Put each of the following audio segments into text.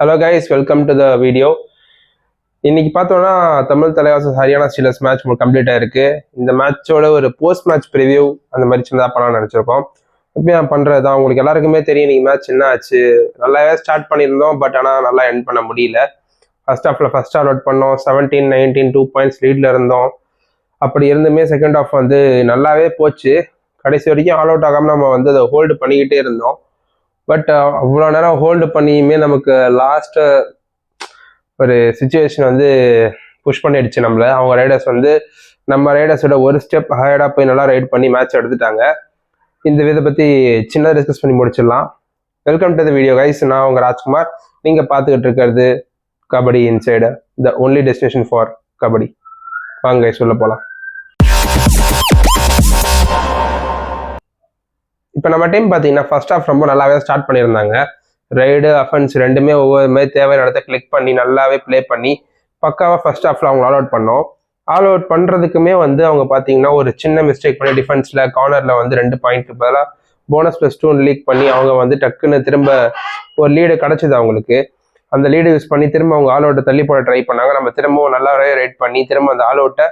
Hello guys welcome to the video இன்னைக்கு பார்த்தோம்னா Tamil Thalaivas Haryana Steelers match complete ஆயிருக்கு. இந்த மேட்சோட ஒரு போஸ்ட் மேட்ச் ப்ரிவியூ அந்த மாதிரி சின்னதாக பண்ணலாம்னு நினச்சிருக்கோம். எப்படி நான் பண்ணுறது தான். உங்களுக்கு எல்லாருக்குமே தெரியும் இன்னைக்கு மேட்ச் என்ன ஆச்சு. நல்லாவே ஸ்டார்ட் பண்ணியிருந்தோம் பட் ஆனால் நல்லா எண்ட் பண்ண முடியல. ஃபர்ஸ்ட் ஹாஃபில் ஃபர்ஸ்ட் ஆல் அவுட் பண்ணோம். செவன்டீன் நைன்டீன் டூ பாயிண்ட்ஸ் லீடில் இருந்தோம். அப்படி இருந்துமே செகண்ட் ஹாஃப் வந்து நல்லாவே போச்சு. கடைசி வரைக்கும் ஆல் அவுட் ஆகாமல் நம்ம வந்து அதை ஹோல்டு பண்ணிக்கிட்டே இருந்தோம். பட் uh, அவ்வளோ நேரம் ஹோல்டு பண்ணியுமே நமக்கு லாஸ்ட்டு uh, ஒரு சுச்சுவேஷன் வந்து புஷ் பண்ணிடுச்சு நம்மளை. அவங்க ரைடர்ஸ் வந்து நம்ம ரைடர்ஸோட ஒரு ஸ்டெப் ஹையடாக போய் நல்லா ரைட் பண்ணி மேட்ச் எடுத்துட்டாங்க. இந்த இதை பற்றி சின்னதாக டிஸ்கஸ் பண்ணி முடிச்சிடலாம். Welcome to the video guys நான் உங்கள் ராஜ்குமார். நீங்கள் பார்த்துக்கிட்டு இருக்கிறது kabaddi inside the only destination for kabaddi. வாங்க கைஸ் உள்ள போகலாம் இப்போ நம்ம டைம் பார்த்தீங்கன்னா ஃபர்ஸ்ட் ஆஃப் ரொம்ப நல்லாவே ஸ்டார்ட் பண்ணியிருந்தாங்க. ரைடு அஃபென்ஸ் ரெண்டுமே ஒவ்வொரு மாதிரி தேவையான இடத்த கிளிக் பண்ணி நல்லாவே ப்ளே பண்ணி பக்காவாக ஃபர்ஸ்ட் ஆஃப்ல அவங்க ஆல் அவுட் பண்ணோம். ஆல் அவுட் பண்ணுறதுக்குமே வந்து அவங்க பார்த்தீங்கன்னா ஒரு சின்ன மிஸ்டேக் பண்ணி டிஃபென்ஸில் கார்னரில் வந்து ரெண்டு பாயிண்ட் பதிலாக போனஸ் ப்ளஸ் டூ லீக் பண்ணி அவங்க வந்து டக்குன்னு திரும்ப ஒரு லீடு கிடச்சிது அவங்களுக்கு. அந்த லீடு யூஸ் பண்ணி திரும்ப அவங்க ஆல் அவுட்டை தள்ளி போட ட்ரை பண்ணாங்க. நம்ம திரும்பவும் நல்லாவே ரைட் பண்ணி திரும்ப அந்த ஆல் அவுட்டை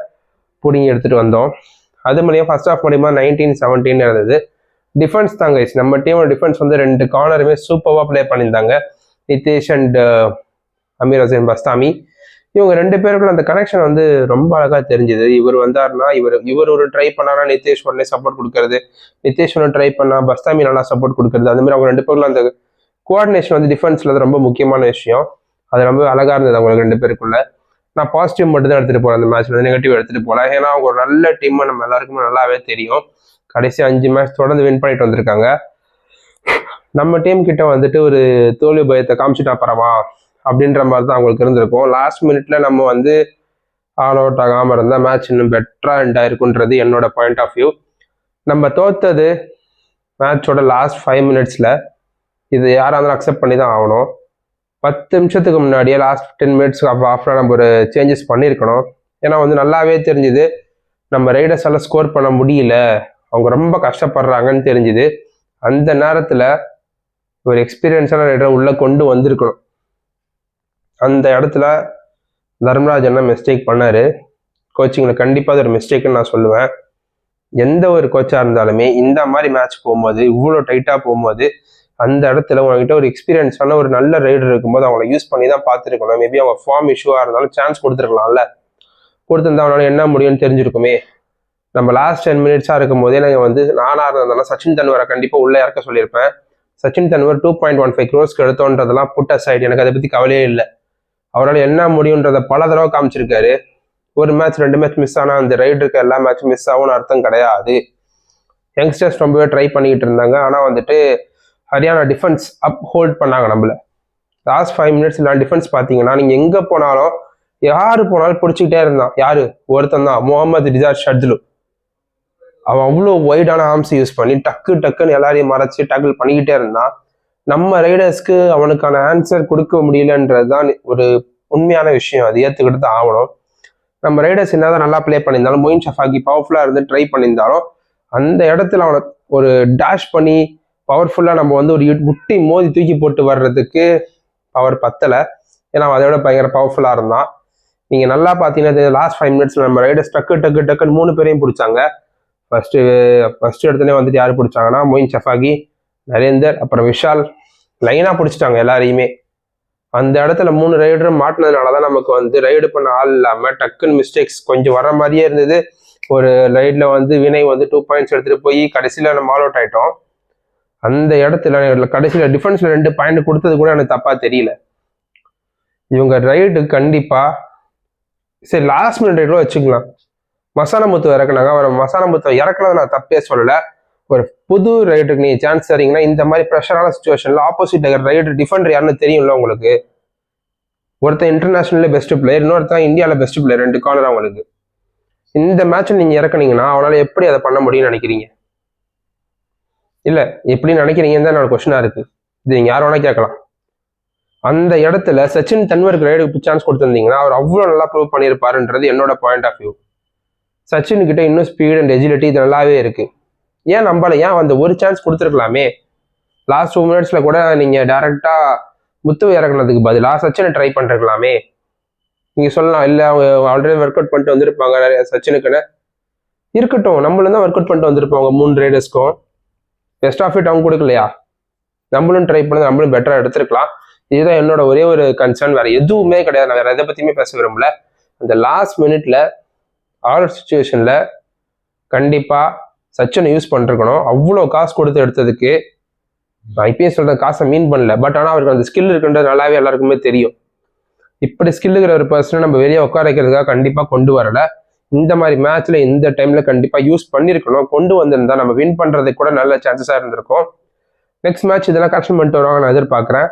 பிடிங்கி எடுத்துகிட்டு வந்தோம். அது மூலியம் ஃபர்ஸ்ட் ஆஃப் மூலியமாக நைன்டீன் செவன்டீன் இருந்தது. டிஃபென்ஸ் தாங்க guys. நம்ம டீமோட டிஃபென்ஸ் வந்து ரெண்டு கார்னருமே சூப்பராக ப்ளே பண்ணியிருந்தாங்க. Nitish and uh, Amir Hossein Bastami. இவங்க ரெண்டு பேருக்குள்ள அந்த கனெக்ஷன் வந்து ரொம்ப அழகாக தெரிஞ்சுது. இவர் வந்தாருன்னா இவர் இவர் ஒரு ட்ரை பண்ணாரா நிதிஷ் உடனே சப்போர்ட் கொடுக்கறது. நிதிஷ் ஒன்று ட்ரை பண்ணா பஸ்தாமி நல்லா சப்போர்ட் கொடுக்கறது. அந்த மாதிரி அவங்க ரெண்டு பேருக்குள்ள அந்த கோஆர்டினேஷன் வந்து டிஃபென்ஸில் அது ரொம்ப முக்கியமான விஷயம். அது ரொம்ப அழகாக இருந்தது அவங்களுக்கு ரெண்டு பேருக்குள்ள. நான் பாசிட்டிவ் மட்டும் தான் எடுத்துகிட்டு போகிறேன் அந்த மேட்ச்ல நெகட்டிவ் எடுத்துகிட்டு போகல ஏன்னா அவங்க ஒரு நல்ல டீம் நம்ம எல்லாருக்குமே நல்லாவே தெரியும். கடைசி அஞ்சு மேட்ச் தொடர்ந்து வின் பண்ணிட்டு வந்திருக்காங்க. நம்ம டீம் கிட்ட வந்துட்டு ஒரு தோல்வி பயத்தை காமிச்சிட்டா பரவா? அப்படின்ற மாதிரி தான் அவங்களுக்கு இருந்திருக்கும். லாஸ்ட் மினிட்ல நம்ம வந்து ஆல் அவுட் ஆகாமல் இருந்தால் மேட்ச் இன்னும் பெட்டராக எண்ட் ஆயிருக்குன்றது என்னோட பாயிண்ட் ஆஃப் வியூ நம்ம தோத்தது மேட்சோட லாஸ்ட் ஃபைவ் மினிட்ஸில் இது யாராக இருந்தாலும் அக்செப்ட் பண்ணி தான் ஆகணும். பத்து நிமிஷத்துக்கு முன்னாடியே லாஸ்ட் டென் மினிட்ஸ் ஆஃப்ல நம்ம ஒரு சேஞ்சஸ் பண்ணியிருக்கணும். ஏன்னா வந்து நல்லாவே தெரிஞ்சுது. நம்ம ரைடர்ஸ் எல்லாம் ஸ்கோர் பண்ண முடியல. அவங்க ரொம்ப கஷ்டப்படுறாங்கன்னு தெரிஞ்சுது. அந்த நேரத்தில் ஒரு எக்ஸ்பீரியன்ஸான ரைடரை உள்ளே கொண்டு வந்திருக்கணும். அந்த இடத்துல தர்மராஜ் என்ன மிஸ்டேக் பண்ணார்? கோச்சிங்கில் கண்டிப்பாக அது ஒரு மிஸ்டேக்குன்னு நான் சொல்லுவேன். எந்த ஒரு கோச்சாக இருந்தாலுமே இந்த மாதிரி மேட்ச் போகும்போது இவ்வளோ டைட்டாக போகும்போது அந்த இடத்துல உங்ககிட்ட ஒரு எக்ஸ்பீரியன்ஸான ஒரு நல்ல ரைடர் இருக்கும்போது அவங்கள யூஸ் பண்ணி தான் பார்த்துருக்கணும். மேபி அவங்க ஃபார்ம் இஷ்யூவாக இருந்தாலும் சான்ஸ் கொடுத்துருக்கலாம்ல. கொடுத்துருந்தா அவனால என்ன முடியும்னு தெரிஞ்சிருக்குமே. நம்ம லாஸ்ட் டென் மினிட்ஸாக இருக்கும் போதே நாங்கள் வந்து நானாக இருந்ததுனால சச்சின் தன்வரை கண்டிப்பாக உள்ளே இறக்க சொல்லியிருப்பேன். Sachin Tanwar two point one five க்ரோஸ்க்கு எடுத்தோன்றதெல்லாம் புட் சைடு எனக்கு அதை பற்றி கவலையே இல்லை. அவரால் என்ன முடியுன்றதை பல தடவை காமிச்சிருக்காரு. ஒரு மேட்ச் ரெண்டு மேட்ச் மிஸ் ஆனால் அந்த ரைடு இருக்க எல்லா மேட்சும் மிஸ் ஆகும்னு அர்த்தம் கிடையாது. யங்ஸ்டர்ஸ் ரொம்பவே ட்ரை பண்ணிக்கிட்டு இருந்தாங்க. ஆனால் வந்துட்டு ஹரியானா டிஃபென்ஸ் அப் ஹோல்ட் பண்ணாங்க நம்மள. லாஸ்ட் ஃபைவ் மினிட்ஸ் இல்லை டிஃபென்ஸ் பார்த்தீங்கன்னா நீங்கள் எங்கே போனாலும் யார் போனாலும் பிடிச்சிக்கிட்டே இருந்தான். யார்? ஒருத்தன் தான். முகமது ரிஜா ஷட்லு அவன் அவ்வளோ ஒய்டான ஆர்ம்ஸ் யூஸ் பண்ணி டக்கு டக்குன்னு எல்லாரையும் மறைச்சி டேக்கிள் பண்ணிக்கிட்டே இருந்தான் நம்ம ரைடர்ஸ்க்கு அவனுக்கான ஆன்சர் கொடுக்க முடியலன்றது தான் ஒரு உண்மையான விஷயம். அது ஏற்றுக்கிட்டு தான் ஆகணும். நம்ம ரைடர்ஸ் என்னதான் நல்லா ப்ளே பண்ணியிருந்தாலும் மொயின் ஷஃபாக்கி பவர்ஃபுல்லாக இருந்து ட்ரை பண்ணியிருந்தாலும் அந்த இடத்துல அவனை ஒரு டேஷ் பண்ணி பவர்ஃபுல்லாக நம்ம வந்து ஒரு முட்டி மோதி தூக்கி போட்டு வர்றதுக்கு பவர் பத்தலை. ஏன்னா அவன் அதை விட பயங்கர பவர்ஃபுல்லாக இருந்தான். நீங்கள் நல்லா பார்த்தீங்கன்னா லாஸ்ட் ஃபைவ் மினிட்ஸில் நம்ம ரைடர்ஸ் டக்கு டக்கு டக்குன்னு மூணு பேரையும் பிடிச்சாங்க. ஃபர்ஸ்ட்டு ஃபஸ்ட்டு இடத்துல வந்துட்டு யார் பிடிச்சாங்கன்னா மொயின் ஷஃபாகி நரேந்தர் அப்புறம் விஷால். லைனாக பிடிச்சிட்டாங்க எல்லாரையுமே. அந்த இடத்துல மூணு ரைடரும் மாட்டினதுனால தான் நமக்கு வந்து ரைடு பண்ண ஆள் இல்லாமல் டக்குன்னு மிஸ்டேக்ஸ் கொஞ்சம் வர மாதிரியே இருந்தது. ஒரு ரைடில் வந்து வினய் வந்து டூ பாயிண்ட்ஸ் எடுத்துகிட்டு போய் கடைசியில் நம்ம ஆல் அவுட் ஆகிட்டோம் அந்த இடத்துல கடைசியில் டிஃபென்ஸில் ரெண்டு பாயிண்ட் கொடுத்தது கூட எனக்கு தப்பாக தெரியல. இவங்க ரைடு கண்டிப்பாக சரி லாஸ்ட் மினிட் ரைடோ வச்சுக்கலாம். மசாலா முத்து இறக்குனாங்க. அவர் மசாலா முத்து இறக்குனது நான் தப்பே சொல்லல. ஒரு புது ரைடருக்கு நீங்க சான்ஸ் தரீங்கன்னா இந்த மாதிரி ப்ரெஷரான சுச்சுவேஷன்ல ஆப்போசிட் ரைடர் டிஃபெண்டர் யாருன்னு தெரியும்ல உங்களுக்கு? ஒருத்தன் இன்டர்நேஷனல்ல பெஸ்ட் பிளேயர் இன்னொருத்தன் இந்தியாவில் பெஸ்ட் பிளேயர் ரெண்டு கார்னர் அவங்களுக்கு இந்த மேட்ச் நீங்க இறக்குனீங்கன்னா அவனால எப்படி அதை பண்ண முடியும்னு நினைக்கிறீங்க? இல்ல எப்படி நினைக்கிறீங்கன்னு தான் என்னோட கொஸ்டினா இருக்கு. இது நீங்க யார் வேணா கேட்கலாம். அந்த இடத்துல சச்சின் தன்வருக்கு ரைடுக்கு சான்ஸ் கொடுத்துருந்தீங்கன்னா அவர் அவ்வளோ நல்லா ப்ரூவ் பண்ணியிருப்பாருன்றது என்னோட பாயிண்ட் ஆஃப் வியூ சச்சின்கிட்ட இன்னும் ஸ்பீட் அண்ட் எஜிலிட்டி இது நல்லாவே இருக்குது ஏன் நம்பலை? ஏன் அந்த ஒரு சான்ஸ் கொடுத்துருக்கலாமே? லாஸ்ட் டூ மினிட்ஸில் கூட நீங்கள் டேரெக்டாக முத்து இறக்குனதுக்கு பதிலாக சச்சினை ட்ரை பண்ணிருக்கலாமே? நீங்கள் சொல்லலாம். இல்லை அவங்க ஆல்ரெடி ஒர்க் அவுட் பண்ணிட்டு வந்திருப்பாங்க. நிறைய சச்சினுக்குன்னு. இருக்கட்டும். நம்மளும் தான் ஒர்க் அவுட் பண்ணிட்டு வந்திருப்பாங்க மூணு ரைடர்ஸ்க்கும் பெஸ்ட் ஆஃப் இட் அவங்க கொடுக்கலையா? நம்மளும் ட்ரை பண்ணி நம்மளும் பெட்டராக எடுத்துருக்கலாம். இதுதான் என்னோட ஒரே ஒரு கன்சர்ன் வேற எதுவுமே கிடையாது. நான் வேற எதை பற்றியுமே பேச விரும்பல. அந்த லாஸ்ட் மினிட்ல ஆல் சுச்சுவேஷனில் கண்டிப்பாக சச்சினை யூஸ் பண்ணிருக்கணும். அவ்வளோ காசு கொடுத்து எடுத்ததுக்கு நான் இப்பயே சொல்கிறேன் காசை மீன் பண்ணல. பட் ஆனால் அவருக்கு அந்த ஸ்கில் இருக்குன்றது நல்லாவே எல்லாருக்குமே தெரியும். இப்படி ஸ்கில் இருக்கிற ஒரு பர்சனை நம்ம வெளியே உட்கார வைக்கிறதுக்காக கண்டிப்பாக கொண்டு வரலை. இந்த மாதிரி மேட்ச்சில் இந்த டைமில் கண்டிப்பாக யூஸ் பண்ணியிருக்கணும் கொண்டு வந்திருந்தா நம்ம வின் பண்ணுறதுக்கு கூட நல்ல சான்சஸாக இருந்திருக்கும். நெக்ஸ்ட் மேட்ச் இதெல்லாம் கரெக்ஷன் பண்ணிட்டு வருவாங்க நான் எதிர்பார்க்குறேன்.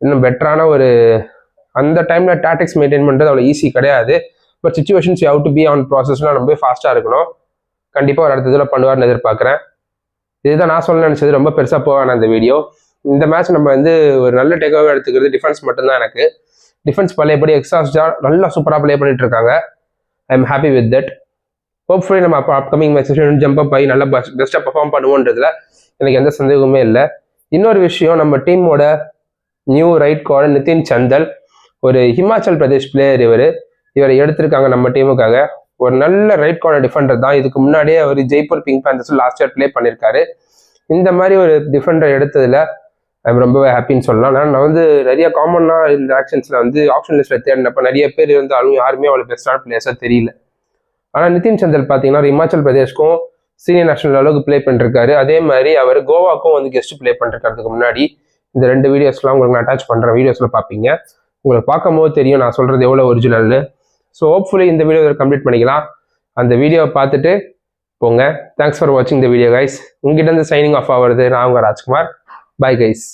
இன்னும் பெட்டரான ஒரு அந்த டைமில் டாட்டிக்ஸ் மெயின்டைன் பண்ணுறது அவ்வளோ ஈஸி கிடையாது. But situations how to be on ப்ராசஸ்லாம் ரொம்ப ஃபாஸ்ட்டாக இருக்கணும். கண்டிப்பாக ஒரு அடுத்த இதில் பண்ணுவார்னு எதிர்பார்க்குறேன். இதுதான் நான் சொல்ல நினச்சது. ரொம்ப பெருசாக போவேன் அந்த வீடியோ இந்த மேட்ச் நம்ம வந்து ஒரு நல்ல டேக்அவே எடுத்துக்கிறது டிஃபென்ஸ் மட்டும்தான் எனக்கு. டிஃபென்ஸ் பழையபடி எக்ஸாஸ்டா நல்லா சூப்பராக ப்ளே பண்ணிட்டு இருக்காங்க. I am happy with that hopefully நம்ம அப்போ அப்கமிங் மேட்சஸ் ஜம்ப் அப் ஆகி நல்லா பெஸ்ட் பெஸ்ட்டாக பர்ஃபார்ம் பண்ணுவோன்றதுல எனக்கு எந்த சந்தேகமே இல்லை. இன்னொரு விஷயம் நம்ம டீமோட new right guard Nitin Chandel. ஒரு ஹிமாச்சல் பிரதேஷ் பிளேயர் இவர். இவரை எடுத்திருக்காங்க நம்ம டீமுக்காக ஒரு நல்ல ரைட் கார்னர் டிஃபெண்டர் தான். இதுக்கு முன்னாடியே அவர் Jaipur Pink Panthers last year play பண்ணியிருக்காரு இந்த மாதிரி ஒரு டிஃபெண்டர் எடுத்ததில் ஐம் ரொம்பவே ஹாப்பின்னு சொல்லலாம். நான் நான் வந்து நிறைய காமனாக இந்த ஆக்ஷன்ஸில் வந்து ஆப்ஷன் லிஸ்ட்டில் தேடினப்ப நிறைய பேர் இருந்தாலும் யாருமே அவ்வளோ பெஸ்டான பிளேயர்ஸாக தெரியல. ஆனால் நிதின் சந்தல் பார்த்தீங்கன்னா ஒரு இமாச்சல் பிரதேஷ்க்கும் சீனியர் நேஷனல் அளவுக்கு ப்ளே பண்ணிருக்காரு. அதே மாதிரி அவர் கோவாக்கும் வந்து கெஸ்ட் ப்ளே பண்ணிருக்கிறதுக்கு முன்னாடி இந்த ரெண்டு வீடியோஸ்லாம் உங்களுக்கு நான் அட்டாச் பண்ணுறேன் வீடியோஸில் பார்ப்பீங்க. உங்களுக்கு பார்க்கும்போது தெரியும் நான் சொல்கிறது எவ்வளோ ஒரிஜினல்னு ஸோ ஹோப்ஃபுல்லி இந்த வீடியோ கம்ப்ளீட் பண்ணிக்கலாம். அந்த வீடியோவை பார்த்துட்டு போங்க. தேங்க்ஸ் ஃபார் வாட்சிங் த வீடியோ கைஸ் உங்ககிட்ட இருந்து சைனிங் ஆஃப் ஆகிறது நான் உங்கள் ராஜ்குமார். Bye guys